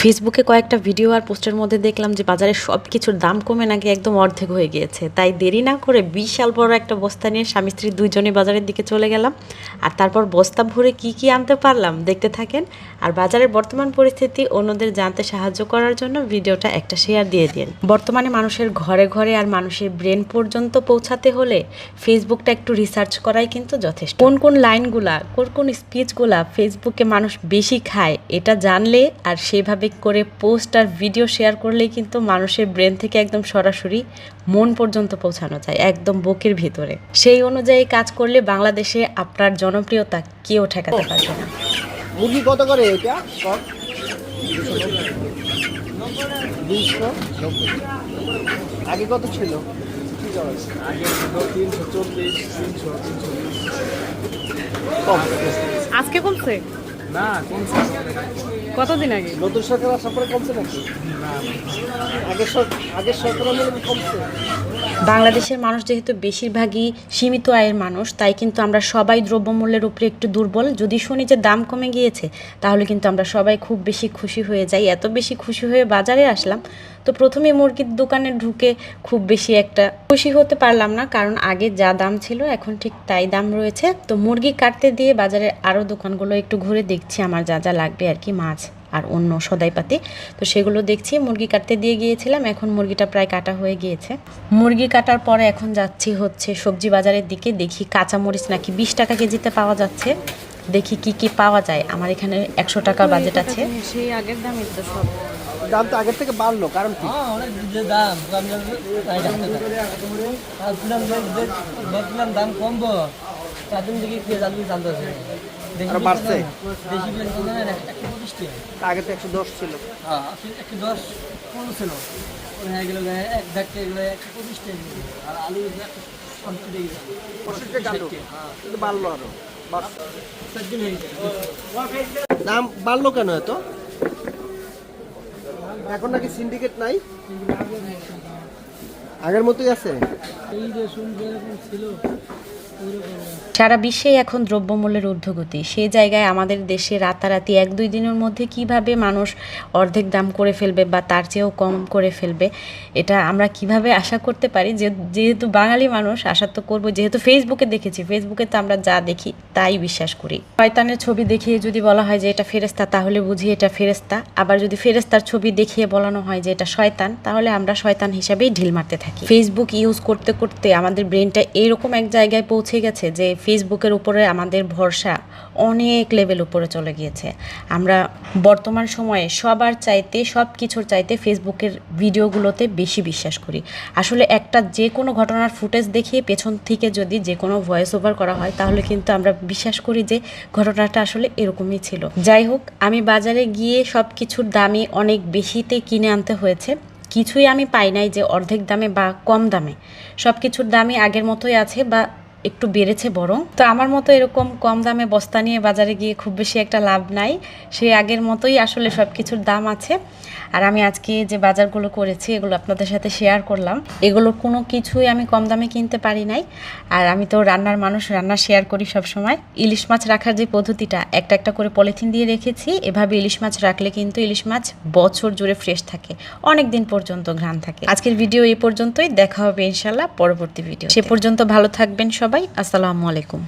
ফেসবুকে কয়েকটা ভিডিও আর পোস্টের মধ্যে দেখলাম যে বাজারে সব কিছুর দাম কমে নাকি একদম অর্ধেক হয়ে গিয়েছে। তাই দেরি না করে বিশাল বড় একটা বস্তা নিয়ে স্বামী স্ত্রী দুইজনে বাজারের দিকে চলে গেলাম। আর তারপর বস্তা ভরে কি কি আনতে পারলাম দেখতে থাকেন। আর বাজারের বর্তমান পরিস্থিতি অন্যদের জানতে সাহায্য করার জন্য ভিডিওটা একটা শেয়ার দিয়ে দিন। বর্তমানে মানুষের ঘরে ঘরে আর মানুষের ব্রেন পর্যন্ত পৌঁছাতে হলে ফেসবুকটা একটু রিসার্চ করাই কিন্তু যথেষ্ট। কোন কোন লাইনগুলা কোন কোন স্পিচগুলা ফেসবুকে মানুষ বেশি খায়, এটা জানলে আর সেভাবে করে পোস্ট আর ভিডিও শেয়ার করলেই কিন্তু মানুষের ব্রেন থেকে একদম সরাসরি মন পর্যন্ত পৌঁছানো যায় একদম বুকের ভিতরে। সেই অনুযায়ী কাজ করলে বাংলাদেশে আপনার জনপ্রিয়তা কেউ ঠেকাতে পারবে না। মুরগি কত করে এটা? আগে কত ছিল? আজকে কমছে? না কমছে। কতদিন আগে? নতুন সরকার আসার পরে কমছে নাকি? আগের সরকার আগের সরকার কমছে। বাংলাদেশের মানুষ যেহেতু বেশিরভাগই সীমিত আয়ের মানুষ, তাই কিন্তু আমরা সবাই দ্রব্যমূল্যের উপরে একটু দুর্বল। যদি শুনি যে দাম কমে গিয়েছে, তাহলে কিন্তু আমরা সবাই খুব বেশি খুশি হয়ে যাই। এত বেশি খুশি হয়ে বাজারে আসলাম, তো প্রথমে মুরগির দোকানে ঢুকে খুব বেশি একটা খুশি হতে পারলাম না, কারণ আগে যা দাম ছিল, এখন ঠিক তাই দাম রয়েছে। তো মুরগি কাটতে দিয়ে বাজারের আরও দোকানগুলো একটু ঘুরে দেখছি, আমার যা যা লাগবে আর কি মাছ। আর অন্য সদাই সদাইপাতি তো সেগুলো দেখছি মুরগি কাটতে দিয়ে গিয়েছিলাম এখন মুরগিটা প্রায় কাটা হয়ে গিয়েছে। মুরগি কাটার পরে এখন যাচ্ছি হচ্ছে সবজি বাজারের দিকে দেখি কাঁচামরিচ নাকি বিশ টাকা কেজিতে পাওয়া যাচ্ছে। দেখি কি কি পাওয়া যায় আমার এখানে একশো টাকার বাজেট আছে। সেই আগের দামই তো সব। দাম তো আগের থেকে বাড়লো কারণ কি? অনেক যে দাম ভাবছিলাম দাম কমবো দিন পেঁয়াজ আলু আরও বাড়ছে? আগে তো একশো দশ ছিল। হ্যাঁ একশো দশ পনেরো ছিল। হয়ে গেল এক ধাক্কা এগুলো একশো পঁচিশ টাকা আর আলু একশো সত্তর টাকা পঁচিশ টাকা আলু। কিন্তু বাড়লো আরও। দাম বাড়লো কেন এত? এখন নাকি সিন্ডিকেট নাই? আগের মতোই আছে? এই যে শুনছে এরকম ছিল। সারা বিশ্বেই এখন দ্রব্যমূল্যের ঊর্ধ্বগতি। সেই জায়গায় আমাদের দেশে রাতারাতি এক দুই দিনের মধ্যে কীভাবে মানুষ অর্ধেক দাম করে ফেলবে বা তার চেয়েও কম করে ফেলবে, এটা আমরা কীভাবে আশা করতে পারি? যে, যেহেতু বাঙালি মানুষ, আশা তো করব। যেহেতু ফেসবুকে দেখেছি ফেসবুকে তো আমরা যা দেখি তাই বিশ্বাস করি। শয়তানের ছবি দেখিয়ে যদি বলা হয় যে এটা ফেরেস্তা তাহলে বুঝি এটা ফেরেস্তা আবার যদি ফেরেস্তার ছবি দেখিয়ে বলানো হয় যে এটা শয়তান, তাহলে আমরা শয়তান হিসাবেই ঢিল মারতে থাকি। ফেসবুক ইউজ করতে করতে আমাদের ব্রেনটা এরকম এক জায়গায় পৌঁছে গেছে যে ফেসবুকের উপরে আমাদের ভরসা অনেক লেভেল উপরে চলে গিয়েছে। আমরা বর্তমান সময়ে সবার চাইতে সব কিছুর চাইতে ফেসবুকের ভিডিওগুলোতে বেশি বিশ্বাস করি। আসলে একটা যে কোনো ঘটনার ফুটেজ দেখিয়ে পেছন থেকে যদি যে কোনো ভয়েস ওভার করা হয়, তাহলে কিন্তু আমরা বিশ্বাস করি যে ঘটনাটা আসলে এরকমই ছিল। যাই হোক, আমি বাজারে গিয়ে সব কিছুর দামই অনেক বেশিতে কিনে আনতে হয়েছে। কিছুই আমি পাই নাই যে অর্ধেক দামে বা কম দামে। সব কিছুর দামই আগের মতোই আছে বা একটু বেড়েছে বরং। তো আমার মতো এরকম কম দামে বস্তা নিয়ে বাজারে গিয়ে খুব বেশি একটা লাভ নাই। সেই আগের মতোই আসলে সব কিছুর দাম আছে। আর আমি আজকে যে বাজারগুলো করেছি, এগুলো আপনাদের সাথে শেয়ার করলাম। এগুলোর কোনো কিছুই আমি কম দামে কিনতে পারি নাই। আর আমি তো রান্নার মানুষ, রান্না শেয়ার করি সব সময় ইলিশ মাছ রাখার যে পদ্ধতিটা, একটা একটা করে পলিথিন দিয়ে রেখেছি। এভাবে ইলিশ মাছ রাখলে কিন্তু ইলিশ মাছ বছর জুড়ে ফ্রেশ থাকে। অনেক দিন পর্যন্ত ঘ্রাণ থাকে। আজকের ভিডিও এই পর্যন্তই। দেখা হবে ইনশাল্লাহ পরবর্তী ভিডিও সে পর্যন্ত ভালো থাকবেন সবাই আসসালামু আলাইকুম।